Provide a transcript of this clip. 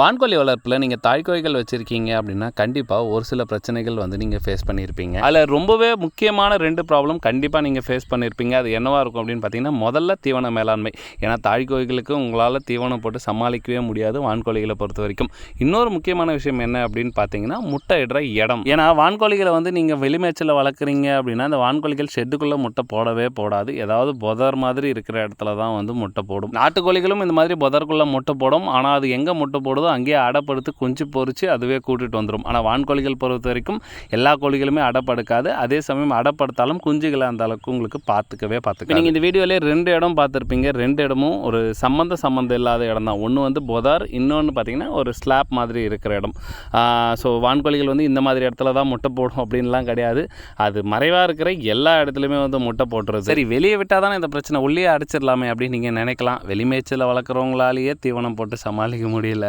வான்கோழி வளர்ப்பில் நீங்கள் தாய்க்கோய்கள் வச்சுருக்கீங்க அப்படின்னா கண்டிப்பாக ஒரு சில பிரச்சனைகள் வந்து நீங்கள் ஃபேஸ் பண்ணியிருப்பீங்க அதில் ரொம்பவே முக்கியமான ரெண்டு ப்ராப்ளம் கண்டிப்பாக நீங்கள் ஃபேஸ் பண்ணியிருப்பீங்க அது என்னவாக இருக்கும் அப்படின்னு பார்த்தீங்கன்னா முதல்ல தீவன மேலாண்மை. ஏன்னா தாய்க்கோய்களுக்கு உங்களால் தீவனம் போட்டு சமாளிக்கவே முடியாது வான்கோழிகளை பொறுத்த வரைக்கும். இன்னொரு முக்கியமான விஷயம் என்ன அப்படின்னு பார்த்தீங்கன்னா முட்டை இடுற இடம். ஏன்னா வான்கோழிகளை வந்து நீங்கள் வெளிமேச்சில் வளர்க்குறீங்க அப்படின்னா அந்த வான்கோழிகள் ஷெட்டுக்குள்ளே முட்டை போடவே போடாது. ஏதாவது புதர் மாதிரி இருக்கிற இடத்துல தான் வந்து முட்டை போடும். நாட்டுக்கோழிகளும் இந்த மாதிரி புதருக்குள்ளே முட்டை போடும். ஆனால் அது எங்கே முட்டை போடுதோ அங்கேயே அடப்படுத்து குஞ்சு பொறிச்சு அதுவே கூட்டிட்டு வந்துடும் ஆனால் வான்கோழிகள் பொறுத்த வரைக்கும் எல்லா கோழிகளுமே அடப்படுக்காது அதே சமயம் அடப்படுத்தாலும் குஞ்சுகளை அந்த அளவுக்கு உங்களுக்கு பார்த்துக்கவே பார்த்துக்க நீங்கள் இந்த வீடியோலேயே ரெண்டு இடம் பார்த்துருப்பீங்க. ரெண்டு இடமும் ஒரு சம்மந்த சம்மந்தம் இல்லாத இடம் தான். ஒன்று வந்து புதார் இன்னொன்று பார்த்தீங்கன்னா ஒரு ஸ்லாப் மாதிரி இருக்கிற இடம். ஸோ வான்கோழிகள் வந்து இந்த மாதிரி இடத்துல தான் முட்டை போடும் அப்படின்லாம் கிடையாது. அது மறைவாக இருக்கிற எல்லா இடத்துலையுமே வந்து முட்டை போட்டுருது சரி வெளியே விட்டால் தானே இந்த பிரச்சனை. உள்ளே அடிச்சிடலாமே அப்படின்னு நீங்கள் நினைக்கலாம். வெளிமேய்ச்சலில் வளர்க்குறவங்களாலேயே தீவனம் போட்டு சமாளிக்க முடியல.